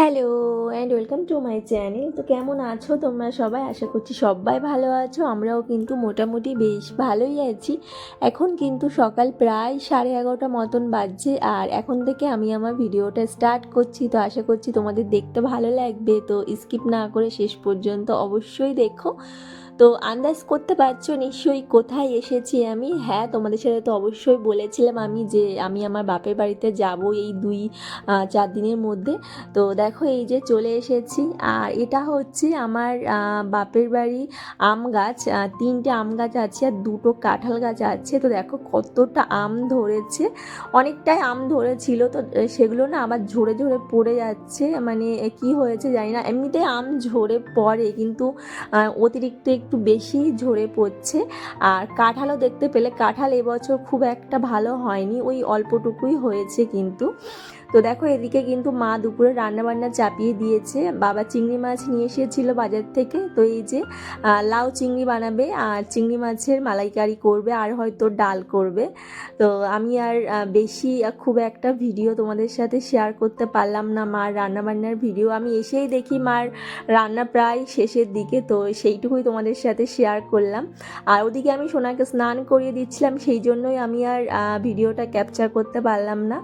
Hello and welcome to my channel. তো কেমন আছো তোমরা সবাই? আশা করছি সবাই ভালো আছো। আমরাও কিন্তু মোটামুটি বেশ ভালোই আছি। এখন কিন্তু সকাল প্রায় সাড়ে এগারোটা মতন বাজছে আর এখন থেকে আমি আমার ভিডিওটা স্টার্ট করছি। তো আশা করছি তোমাদের দেখতে ভালো লাগবে। তো স্কিপ না করে শেষ পর্যন্ত অবশ্যই দেখো। তো আন্দাজ করতে পারছ নিশ্চয়ই কোথায় এসেছি আমি? হ্যাঁ তোমাদের সাথে তো অবশ্যই বলেছিলাম আমি যে আমি আমার বাপের বাড়িতে যাব এই দুই চার দিনের মধ্যে। তো দেখো এই যে চলে এসেছি। আর এটা হচ্ছে আমার বাপের বাড়ি আম গাছ। তিনটে আম গাছ আছে আর দুটো কাঁঠাল গাছ আছে। তো দেখো কতটা আম ধরেছে। অনেকটাই আম ধরেছিল। তো সেগুলো না আবার ঝরে ঝরে পড়ে যাচ্ছে। মানে কি হয়েছে জানি না। এমনিতেই আম ঝরে পড়ে কিন্তু অতিরিক্ত একটু বেশি ঝরে পড়ছে। আর কাঁঠালও দেখতে পেলে, কাঁঠাল এবছর খুব একটা ভালো হয়নি, ওই অল্পটুকুই হয়েছে কিন্তু। তো দেখো, এদিকে কিন্তু মা দুপুরে রান্না বান্না চাপিয়ে দিয়েছে। বাবা চিংড়ি মাছ নিয়ে এসেছিল বাজার থেকে। তো এই যে লাউ চিংড়ি বানাবে আর চিংড়ি মাছের মালাইকারি করবে আর হয়তো ডাল করবে। তো আমি আর বেশি খুব একটা ভিডিও তোমাদের সাথে শেয়ার করতে পারলাম না মার রান্না বান্নার ভিডিও। আমি এসেই দেখি মার রান্না প্রায় শেষের দিকে। তো সেইটুকুই তোমাদের সাথে শেয়ার করলাম। আর ওদিকে আমি সোনাকে স্নান করিয়ে দিচ্ছিলাম, সেই জন্যই আমি আর ভিডিওটা ক্যাপচার করতে পারলাম না।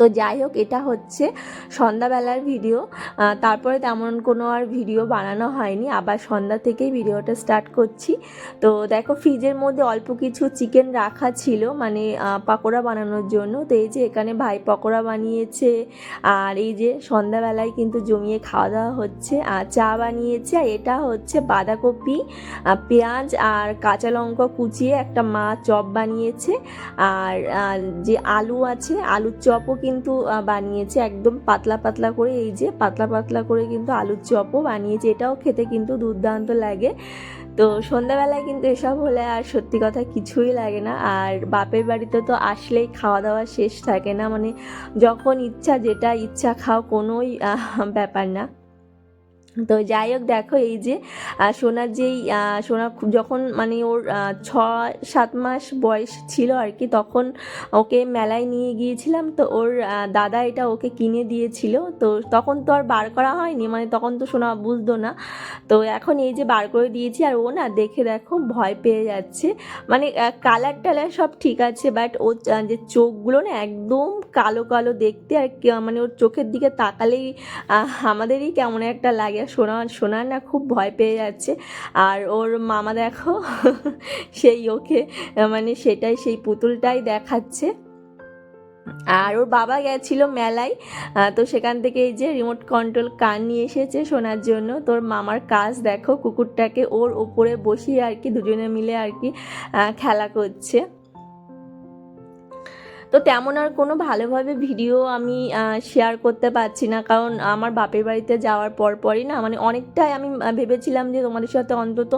তো যাই হোক, এটা হচ্ছে সন্ধ্যাবেলার ভিডিও। তারপরে তেমন কোনো আর ভিডিও বানানো হয়নি। আবার সন্ধ্যা থেকেই ভিডিওটা স্টার্ট করছি। তো দেখো, ফ্রিজের মধ্যে অল্প কিছু চিকেন রাখা ছিল মানে পাকোড়া বানানোর জন্য। তো এই যে এখানে ভাই পকোড়া বানিয়েছে, আর এই যে সন্ধ্যাবেলায় কিন্তু জমিয়ে খাওয়া দাওয়া হচ্ছে। আর চা বানিয়েছে, আর এটা হচ্ছে বাঁধাকপি পেঁয়াজ আর কাঁচা লঙ্কা কুচিয়ে একটা মা চপ বানিয়েছে। আর যে আলু আছে, আলুর চপও কিন্তু আহ, বানিয়েছে একদম পাতলা পাতলা করে। এই যে পাতলা পাতলা করে কিন্তু আলুর চপও বানিয়েছে। এটাও খেতে কিন্তু দুর্দান্ত লাগে। তো সন্ধ্যাবেলায় কিন্তু এসব হলে আর সত্যি কথা কিছুই লাগে না। আর বাপের বাড়িতে তো আসলেই খাওয়া দাওয়া শেষ থাকে না। মানে যখন ইচ্ছা যেটা ইচ্ছা খাও কোনোই ব্যাপার না। তো যাই হোক, দেখো এই যে সোনার যেই সোনা যখন মানে ওর ছ সাত মাস বয়স ছিল আর কি, তখন ওকে মেলায় নিয়ে গিয়েছিলাম। তো ওর দাদা এটা ওকে কিনে দিয়েছিল। তো তখন তো আর বার করা হয়নি মানে তখন তো সোনা বুঝতো না। তো এখন এই যে বার করে দিয়েছি, আর ও না দেখে দেখো ভয় পেয়ে যাচ্ছে। মানে কালার টালার সব ঠিক আছে বাট ও যে চোখগুলো না একদম কালো কালো দেখতে, আর মানে ওর চোখের দিকে তাকালেই আমাদেরই কেমন একটা লাগে। সোনা, সোনার না খুব ভয় পেয়ে যাচ্ছে। আর ওর মামা দেখো, সেই ওকে মানে সেটাই, সেই পুতুলটাই দেখাচ্ছে। আর ওর বাবা গেছিল মেলায় তো সেখান থেকে এই যে রিমোট কন্ট্রোল কার নিয়ে এসেছে শোনার জন্য। তোর মামার কাজ দেখো, কুকুরটাকে ওর ওপরে বসিয়ে আর কি, দুজনে মিলে আর কি খেলা করছে। তো তেমন আর কোনো ভালোভাবে ভিডিও আমি শেয়ার করতে পারছি না। কারণ আমার বাপের বাড়িতে যাওয়ার পর পরই না মানে অনেকটাই আমি ভেবেছিলাম যে তোমাদের সাথে অন্তত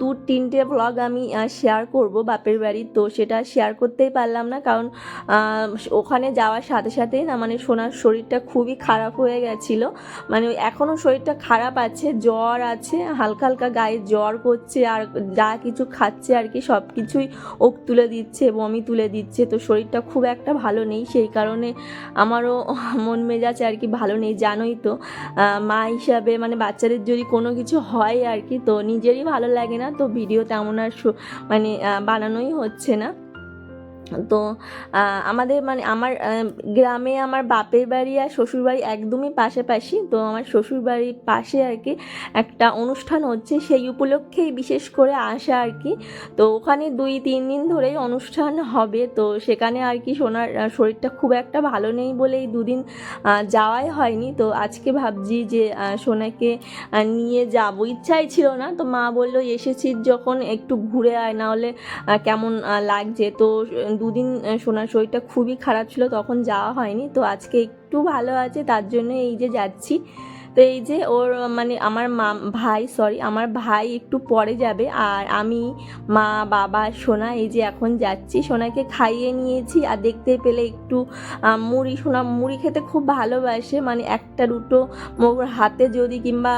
দু, তিনটে ব্লগ আমি শেয়ার করব বাপের বাড়ি তো সেটা শেয়ার করতেই পারলাম না, কারণ ওখানে যাওয়ার সাথে সাথেই না মানে সোনার শরীরটা খুবই খারাপ হয়ে গেছিল। মানে এখনও শরীরটা খারাপ আছে, জ্বর আছে, হালকা হালকা গায়ে জ্বর করছে, আর যা কিছু খাচ্ছে আর কি সব কিছুই ওক তুলে দিচ্ছে, বমি তুলে দিচ্ছে, তো শরীরটা খুব একটা ভালো নেই। সেই কারণে আমারও মন মেজাজ আর কি ভালো নেই, জানোই তো। মা হিসাবে মানে বাচ্চাদের যদি কোনো কিছু হয় আর কি, তো নিজেরই ভালো লাগে না। তো ভিডিও তেমন আর মানে বানানোই হচ্ছে না। তো আমাদের মানে আমার গ্রামে আমার বাপের বাড়ি আর শ্বশুর বাড়ি একদমই পাশাপাশি। তো আমার শ্বশুর বাড়ির পাশে আর কি একটা অনুষ্ঠান হচ্ছে, সেই উপলক্ষেই বিশেষ করে আসা আর কি। তো ওখানে দুই, তিন দিন ধরেই অনুষ্ঠান হবে। তো সেখানে আর কি সোনার শরীরটা খুব একটা ভালো নেই বলেই দুদিন যাওয়াই হয়নি। তো আজকে ভাবছি যে সোনাকে নিয়ে যাব। ইচ্ছাই ছিল না। তো মা বলল, এসেছিস যখন, একটু ঘুরে আয় না হলে কেমন লাগছে? তো দুদিন সোনার শরীরটা খুবই খারাপ ছিল, তখন যাওয়া হয়নি। তো আজকে একটু ভালো আছে, তার জন্য এই যে যাচ্ছি। তো এই যে ওর মানে আমার মা ভাই সরি আমার ভাই একটু পরে যাবে। আর আমি মা বাবা সোনা এই যে এখন যাচ্ছি। সোনাকে খাইয়ে নিয়েছি। আর দেখতে পেলে একটু মুড়ি সোনা মুড়ি খেতে খুব ভালোবাসে। মানে একটা দুটো ওর হাতে যদি কিংবা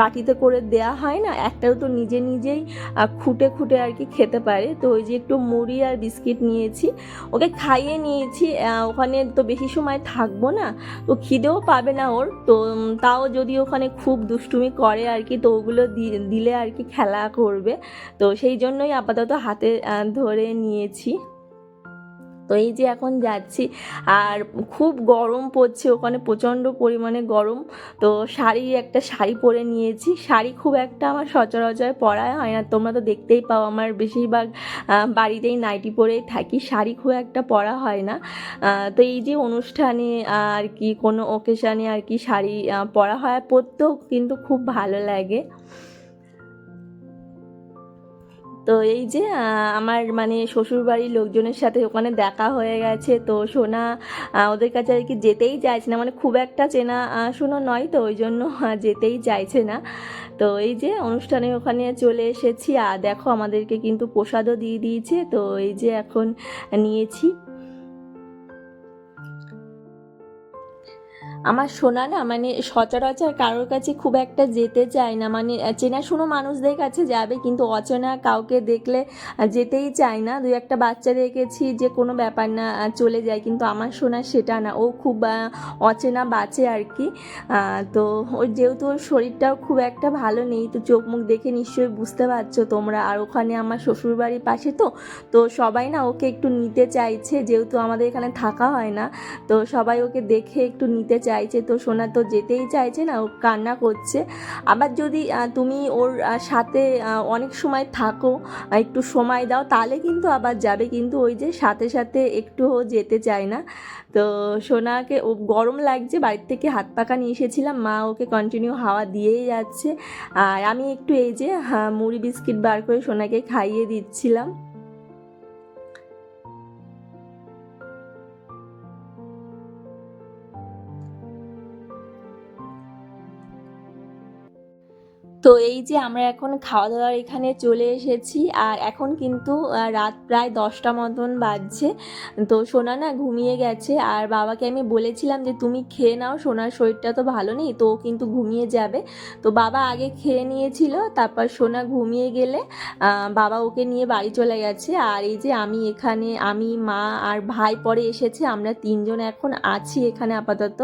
বাটিতে করে দেয়া হয় না একটা দুটো নিজে নিজেই খুঁটে খুঁটে আর কি খেতে পারে। তো ওই যে একটু মুড়ি আর বিস্কিট নিয়েছি। ওকে খাইয়ে নিয়েছি। ওখানে তো বেশি সময় থাকব না। তো খিদেও পাবে না ওর। তো উম, তাও যদি ওখানে খুব দুষ্টুমি করে আর কি, তো ওগুলো দিলে আর কি খেলা করবে। তো সেই জন্যই আপাতত হাতে ধরে নিয়েছি। তো এই যে এখন যাচ্ছি, আর খুব গরম পড়ছে, ওখানে প্রচণ্ড পরিমাণে গরম। তো শাড়ি একটা শাড়ি পরে নিয়েছি। শাড়ি খুব একটা আমার সচরাচর পরা হয় না। তোমরা তো দেখতেই পাও, আমার বেশিরভাগ বাড়িতেই নাইটি পরেই থাকি। শাড়ি খুব একটা পরা হয় না। তো এই যে অনুষ্ঠানে আর কি কোনো ওকেশানে আর কি শাড়ি পরা হয় পরতেও কিন্তু খুব ভালো লাগে। তো এই যে আমার মানে শ্বশুর বাড়ির লোকজনের সাথে ওখানে দেখা হয়ে গেছে। তো সোনা ওদের কাছে আর কি যেতেই চাইছে না। মানে খুব একটা চেনা শোনো নয় তো, ওই জন্য যেতেই চাইছে না। তো এই যে, অনুষ্ঠানে ওখানে চলে এসেছি। আর দেখো, আমাদেরকে কিন্তু প্রসাদও দিয়ে দিয়েছে। তো এই যে, এখন নিয়েছি। আমার শোনা না মানে সচরাচর কারোর কাছে খুব একটা যেতে চায় না। মানে চেনাশোনো মানুষদের কাছে যাবে, কিন্তু অচেনা কাউকে দেখলে যেতেই চায় না। দুই একটা বাচ্চা দেখেছি যে কোনো ব্যাপার না চলে যায়, কিন্তু আমার শোনা সেটা না। ও খুব অচেনা বাঁচে আর কি তো ওর যেহেতু ওর শরীরটাও খুব একটা ভালো নেই, তো চোখ মুখ দেখে নিশ্চয়ই বুঝতে পারছ তোমরা। আর ওখানে আমার শ্বশুরবাড়ির পাশে তো তো সবাই না ওকে একটু নিতে চাইছে, যেহেতু আমাদের এখানে থাকা হয় না, তো সবাই ওকে দেখে একটু নিতে চাইছে, তো সোনা তো যেতেই চাইছে না, ও কান্না করছে। আবার যদি তুমি ওর সাথে অনেক সময় থাকো একটু সময় দাও, তাহলে কিন্তু আবার যাবে। কিন্তু ওই যে সাথে সাথে একটুও যেতে চায় না। তো সোনাকে, ও গরম লাগছে, বাড়ির থেকে হাত পাকা নিয়ে এসেছিলাম, মা ওকে কন্টিনিউ হাওয়া দিয়েই যাচ্ছে। আর আমি একটু এই যে মুড়ি বিস্কিট বার করে সোনাকে খাইয়ে দিচ্ছিলাম। তো এই যে আমরা এখন খাওয়া দাওয়ার এখানে চলে এসেছি আর এখন কিন্তু রাত প্রায় দশটা মতন বাজছে। তো সোনা না ঘুমিয়ে গেছে আর বাবাকে আমি বলেছিলাম যে, তুমি খেয়ে নাও, সোনার শরীরটা তো ভালো নেই, তো কিন্তু ঘুমিয়ে যাবে। তো বাবা আগে খেয়ে নিয়েছিল, তারপর সোনা ঘুমিয়ে গেলে বাবা ওকে নিয়ে বাড়ি চলে গেছে। আর এই যে আমি এখানে, আমি, মা আর ভাই পরে এসেছে, আমরা তিনজন এখন আছি এখানে আপাতত।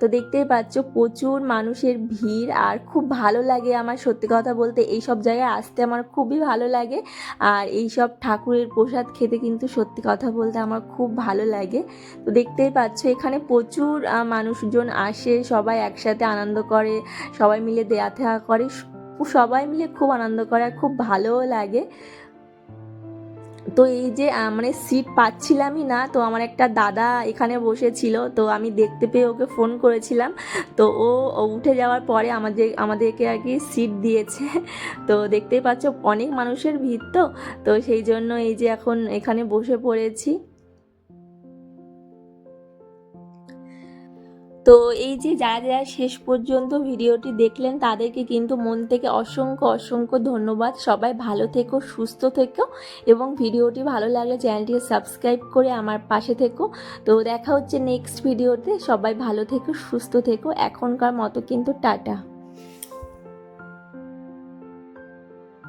তো দেখতেই পাচ্ছ প্রচুর মানুষের ভিড় আর খুব ভালো লাগে আমার সত্যি কথা বলতে এই সব জায়গায় আসতে আমার খুবই ভালো লাগে। আর এই সব ঠাকুরের প্রসাদ খেতে কিন্তু সত্যি কথা বলতে আমার খুব ভালো লাগে। তো দেখতেই পাচ্ছ, এখানে প্রচুর মানুষজন আসে, সবাই একসাথে আনন্দ করে, সবাই মিলে দেয়া থাকা করে, সবাই মিলে খুব আনন্দ করে খুব ভালোও লাগে। তো এই যে মানে সিট পাচ্ছিলামই না, তো আমার একটা দাদা এখানে বসেছিল, তো আমি দেখতে পেয়ে ওকে ফোন করেছিলাম। তো ও উঠে যাওয়ার পরে আমাদের, আমাদেরকে আর কি সিট দিয়েছে। তো দেখতেই পাচ্ছ, অনেক মানুষের ভিড় তো। তো সেই জন্য এই যে এখন এখানে বসে পড়েছি। তো এই যে যারা যারা শেষ পর্যন্ত ভিডিওটি দেখলেন, তাদেরকে কিন্তু মন থেকে অসংখ্য অসংখ্য ধন্যবাদ। সবাই ভালো থেকো, সুস্থ থেকো এবং ভিডিওটি ভালো লাগলে চ্যানেলটিকে সাবস্ক্রাইব করে আমার পাশে থেকো। তো দেখা হচ্ছে নেক্সট ভিডিওতে। সবাই ভালো থেকো, সুস্থ থেকো। এখনকার মতো কিন্তু টাটা।